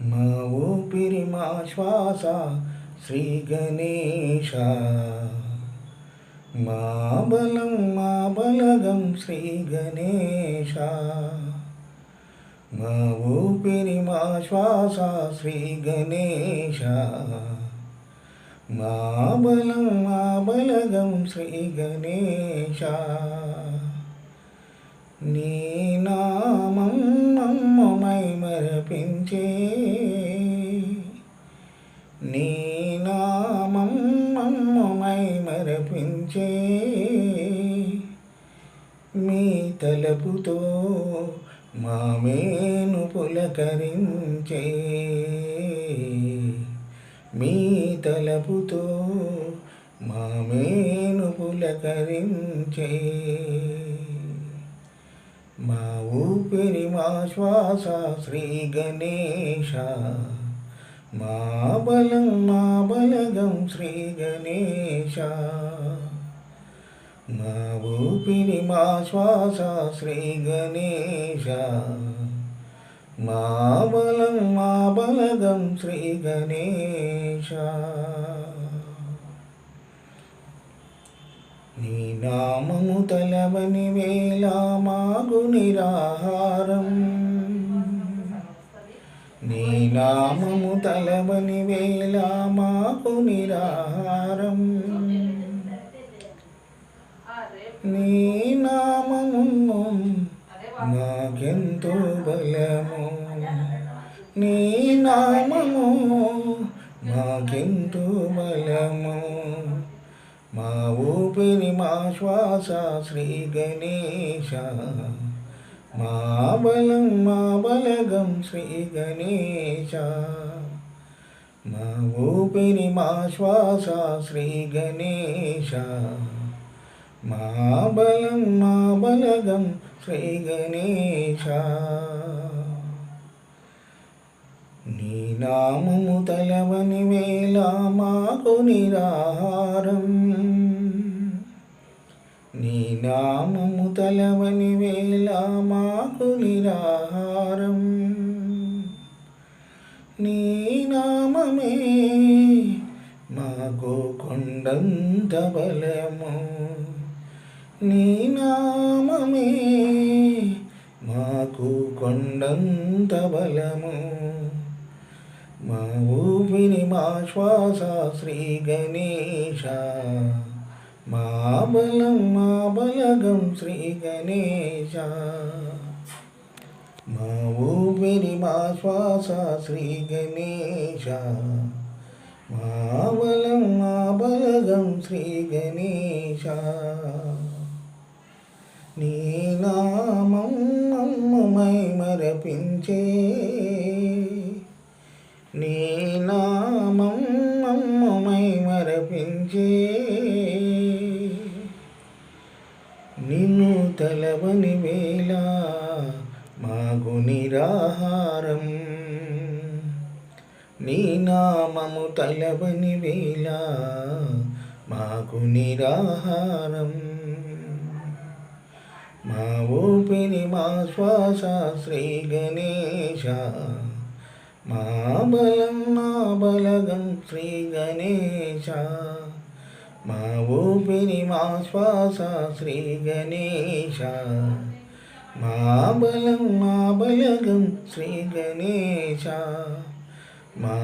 మా ఊపిరి మా శ్వాస శ్రీ గణేశ మా బలం మా బలగం శ్రీ గణేశ మా ఊపిరి మా శ్వాస శ్రీ గణేశ మా బలం మా బలగం శ్రీ గణేశ నీ నామం మమ్మమై మరపించే నీ నామం మమ్మమై మరపించే మీ తలపుతో మామేను పులకరించే మీ తలపుతో మామేను పులకరించే మా ఊపిరి మా శ్వాస శ్రీ గణేశ. మా బలం మా బలగం శ్రీ గణేశ. మా ఊపిరి మా శ్వాస శ్రీ గణేశ. మా బలం మా బలగం శ్రీ గణేశ నీ నామము తలవని వేళ మాగు నిరాహారం. నీ నామము తలవని వేళ మాకు నిరాహారం. నీ నామము మాకెంతో బలము. నీ నామము మాకెంతో బలము. మా ఊపిరి మా శ్వాస శ్రీ గణేశ. మా బలం మా బలగం శ్రీ గణేశ. మా ఊపిరి మా శ్వాస శ్రీ గణేశ. మా బలం మా బలగం శ్రీ గణేశ. నీ నామము తలవని వేళ మాకు నిరాహారం. నీ నామము తలవని వేళ మాకు నిరాహారం. నీ నామమే మాకు కొండంత బలము. నీ నామమే మాకు కొండంత బలము. మా ఊపిరి మా శ్వాస శ్రీ గణేశ మా బలం మా బలగం శ్రీ గణేశ మా ఊపిరి మా శ్వాస శ్రీ గణేశ మా బలం మా బలగం శ్రీ గణేశ మరపించే నిన్ను తలవని వేళ మాగు నిరాహారం. నీ నామము తలవని వేళ మాకు నిరాహారం. మా ఊపిరి మా శ్వాస శ్రీ గణేశ మా బలం మా బలగం శ్రీ గణేశ మా ఊపిరి మా శ్వాస శ్రీ గణేశ మా బలం మా బలగం శ్రీ గణేశ మా